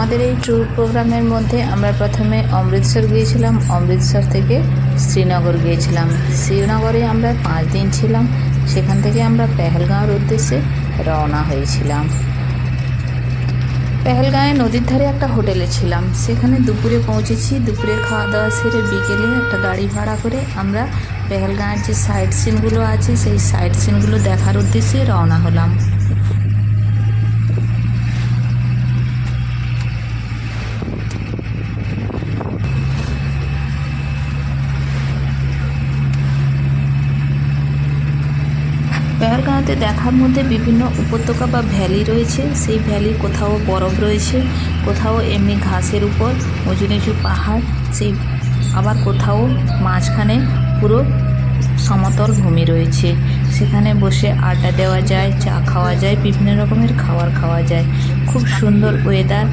আমাদের এই ট্যুর প্রোগ্রামের মধ্যে আমরা প্রথমে অমৃতসর গিয়েছিলাম। অমৃতসর থেকে শ্রীনগর গিয়েছিলাম। শ্রীনগরে আমরা পাঁচ দিন ছিলাম। সেখান থেকে আমরা পেহেলগাঁওর উদ্দেশ্যে রওনা হয়েছিলাম। পেহেলগাঁয়ে নদীর ধারে একটা হোটেলে ছিলাম। সেখানে দুপুরে পৌঁছেছি। দুপুরে খাওয়া দাওয়া সেরে বিকেলে একটা গাড়ি ভাড়া করে আমরা পেহেলগাঁয়ের যে সাইট সিনগুলো আছে, সেই সাইট সিনগুলো দেখার উদ্দেশ্যে রওনা হলাম। পেহেলগাঁওতে দেখার মধ্যে বিভিন্ন উপত্যকা বা ভ্যালি রয়েছে। সেই ভ্যালি কোথাও বরফ রয়েছে, কোথাও এমনি ঘাসের উপর উঁচু নিচু পাহাড়, সেই আবার কোথাও মাঝখানে পুরো সমতল ভূমি রয়েছে। সেখানে বসে আড্ডা দেওয়া যায়, চা খাওয়া যায়, বিভিন্ন রকমের খাবার খাওয়া যায়। খুব সুন্দর ওয়েদার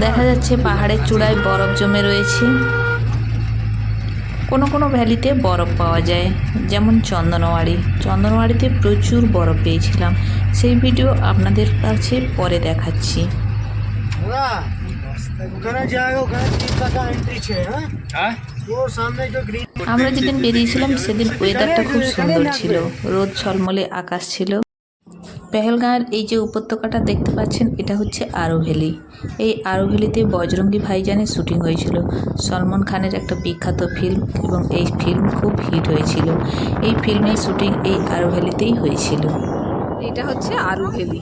দেখা যাচ্ছে পাহাড়ের চূড়ায় বরফ জমে রয়েছে। কোনো কোনো ভ্যালিতে বরফ পাওয়া যায় যেমন চন্দনওয়াড়ি। চন্দনওয়াড়িতে প্রচুর বরফ পেয়েছিলাম। সেই ভিডিও আপনাদের কাছে পরে দেখাচ্ছি। হ্যাঁ? আমরা যেদিন বেরিয়েছিলাম সেদিন ওয়েদারটা খুব সুন্দর ছিল। রোদ ঝলমলে আকাশ ছিল। পেহেলগাঁয়ের এই যে উপত্যকাটা দেখতে পাচ্ছেন, এটা হচ্ছে আরও ভ্যালি এই আরও ভ্যালিতে বজরঙ্গি ভাইজানের শুটিং হয়েছিল। সলমন খানের একটা বিখ্যাত ফিল্ম এবং এই ফিল্ম খুব হিট হয়েছিল। এই ফিল্মের শুটিং এই আরও ভ্যালিতেই হয়েছিল। এটা হচ্ছে আরু ভ্যালি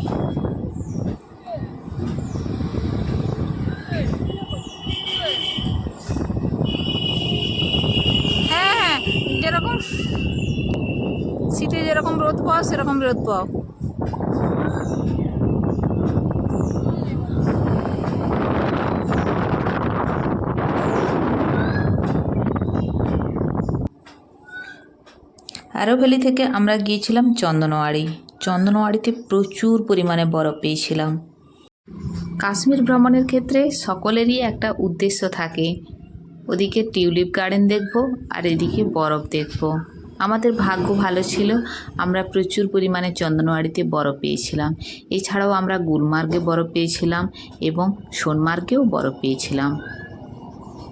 হ্যাঁ যেরকম শীতে যেরকম রোদ পাও সেরকম রোদ পাও আরও ভ্যালি থেকে আমরা গিয়েছিলাম চন্দনওয়াড়ি। চন্দনওয়াড়িতে প্রচুর পরিমাণে বরফ পেয়েছিলাম। কাশ্মীর ভ্রমণের ক্ষেত্রে সকলেরই একটা উদ্দেশ্য থাকে। ওদিকে টিউলিপ গার্ডেন দেখব আর এদিকে বরফ দেখব। আমাদের ভাগ্য ভালো ছিল, আমরা প্রচুর পরিমাণে চন্দনওয়াড়িতে বরফ পেয়েছিলাম। এছাড়াও আমরা গুলমার্গে বরফ পেয়েছিলাম এবং সোনমার্গেও বরফ পেয়েছিলাম।